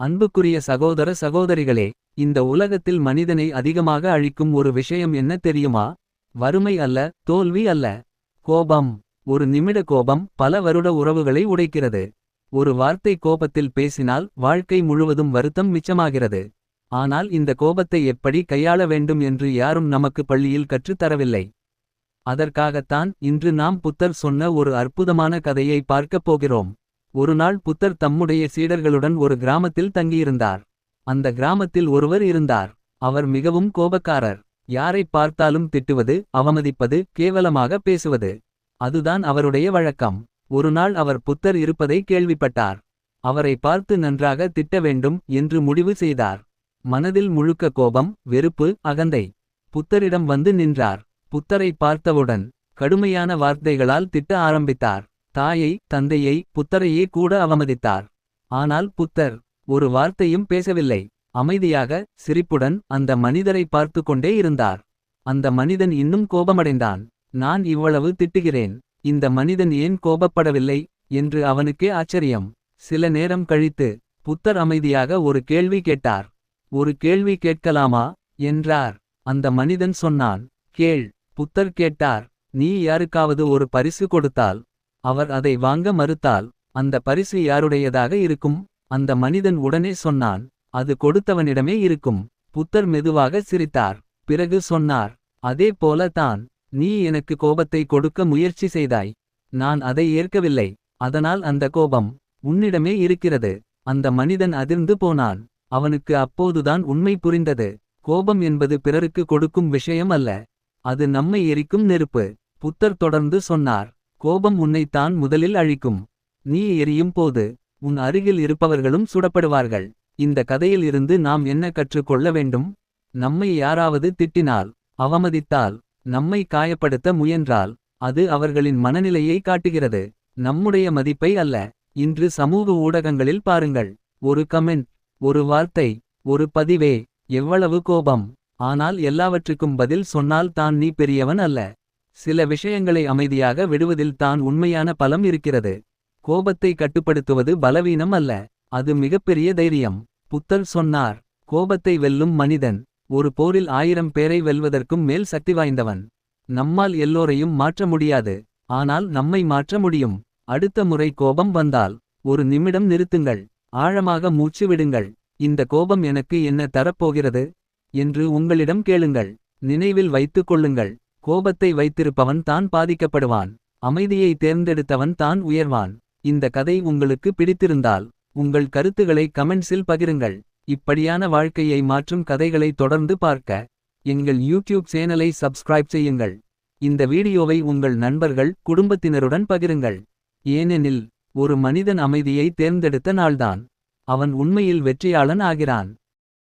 அன்புக்குரிய சகோதர சகோதரிகளே இந்த உலகத்தில் மனிதனை அதிகமாக அழிக்கும் ஒரு விஷயம் என்ன தெரியுமா? வறுமை அல்ல தோல்வி அல்ல. கோபம். ஒரு நிமிட கோபம் பல வருட உறவுகளை உடைக்கிறது. ஒரு வார்த்தை கோபத்தில் பேசினால் வாழ்க்கை முழுவதும் வருத்தம் மிச்சமாகிறது. ஆனால் இந்த கோபத்தை எப்படி கையாள வேண்டும் என்று யாரும் நமக்கு பள்ளியில் கற்றுத் தரவில்லை. அதற்காகத்தான் இன்று நாம் புத்தர் சொன்ன ஒரு அற்புதமான கதையை பார்க்கப் போகிறோம். ஒருநாள் புத்தர் தம்முடைய சீடர்களுடன் ஒரு கிராமத்தில் தங்கியிருந்தார். அந்த கிராமத்தில் ஒருவர் இருந்தார். அவர் மிகவும் கோபக்காரர். யாரை பார்த்தாலும் திட்டுவது அவமதிப்பது கேவலமாக பேசுவது. அதுதான் அவருடைய வழக்கம். ஒருநாள் அவர் புத்தர் இருப்பதை கேள்விப்பட்டார். அவரை பார்த்து நன்றாக திட்ட வேண்டும் என்று முடிவு செய்தார். மனதில் முழுக்க கோபம் வெறுப்பு அகந்தை. புத்தரிடம் வந்து நின்றார். புத்தரை பார்த்தவுடன் கடுமையான வார்த்தைகளால் திட்ட ஆரம்பித்தார். தாயை தந்தையை புத்தரையே கூட அவமதித்தார். ஆனால் புத்தர் ஒரு வார்த்தையும் பேசவில்லை. அமைதியாக சிரிப்புடன் அந்த மனிதரை பார்த்து கொண்டே இருந்தார். அந்த மனிதன் இன்னும் கோபமடைந்தான். நான் இவ்வளவு திட்டுகிறேன். இந்த மனிதன் ஏன் கோபப்படவில்லை? என்று அவனுக்கே ஆச்சரியம். சில நேரம் கழித்து புத்தர் அமைதியாக ஒரு கேள்வி கேட்டார். ஒரு கேள்வி கேட்கலாமா? என்றார். அந்த மனிதன் சொன்னான் கேள். புத்தர் கேட்டார். நீ யாருக்காவது ஒரு பரிசு கொடுத்தால் அவர் அதை வாங்க மறுத்தால் அந்த பரிசு யாருடையதாக இருக்கும்? அந்த மனிதன் உடனே சொன்னான் அது கொடுத்தவனிடமே இருக்கும். புத்தர் மெதுவாக சிரித்தார் பிறகு சொன்னார் அதே போல தான் நீ எனக்கு கோபத்தை கொடுக்க முயற்சி செய்தாய். நான் அதை ஏற்கவில்லை அதனால் அந்த கோபம் உன்னிடமே இருக்கிறது. அந்த மனிதன் அதிர்ந்து போனான் அவனுக்கு அப்போதுதான் உண்மை புரிந்தது. கோபம் என்பது பிறருக்கு கொடுக்கும் விஷயம் அல்ல அது நம்மை எரிக்கும் நெருப்பு. புத்தர் தொடர்ந்து சொன்னார் கோபம் உன்னைத்தான் முதலில் அழிக்கும். நீ எரியும் போது உன் அருகில் இருப்பவர்களும் சுடப்படுவார்கள். இந்த கதையில் இருந்து நாம் என்ன கற்றுக்கொள்ள வேண்டும்? நம்மை யாராவது திட்டினால் அவமதித்தால் நம்மை காயப்படுத்த முயன்றால் அது அவர்களின் மனநிலையை காட்டுகிறது. நம்முடைய மதிப்பை அல்ல. இன்று சமூக ஊடகங்களில் பாருங்கள். ஒரு கமெண்ட் ஒரு வார்த்தை ஒரு பதிவே எவ்வளவு கோபம். ஆனால் எல்லாவற்றுக்கும் பதில் சொன்னால் தான் நீ பெரியவன் அல்ல. சில விஷயங்களை அமைதியாக விடுவதில் தான் உண்மையான பலம் இருக்கிறது. கோபத்தை கட்டுப்படுத்துவது பலவீனம் அல்ல. அது மிகப்பெரிய தைரியம். புத்தர் சொன்னார் கோபத்தை வெல்லும் மனிதன் ஒரு போரில் ஆயிரம் பேரை வெல்வதற்கும் மேல் சக்தி வாய்ந்தவன். நம்மால் எல்லோரையும் மாற்ற முடியாது. ஆனால் நம்மை மாற்ற முடியும். அடுத்த முறை கோபம் வந்தால் ஒரு நிமிடம் நிறுத்துங்கள். ஆழமாக மூச்சு விடுங்கள். இந்த கோபம் எனக்கு என்ன தரப்போகிறது? என்று உங்களிடம் கேளுங்கள். நினைவில் வைத்துக் கொள்ளுங்கள். கோபத்தை வைத்திருப்பவன் தான் பாதிக்கப்படுவான். அமைதியை தேர்ந்தெடுத்தவன் தான் உயர்வான். இந்த கதை உங்களுக்கு பிடித்திருந்தால் உங்கள் கருத்துக்களை கமெண்ட்ஸில் பகிருங்கள். இப்படியான வாழ்க்கையை மாற்றும் கதைகளை தொடர்ந்து பார்க்க எங்கள் யூடியூப் சேனலை சப்ஸ்கிரைப் செய்யுங்கள். இந்த வீடியோவை உங்கள் நண்பர்கள் குடும்பத்தினருடன் பகிருங்கள். ஏனெனில் ஒரு மனிதன் அமைதியை தேர்ந்தெடுத்த நாள்தான். அவன் உண்மையில் வெற்றியாளன் ஆகிறான்.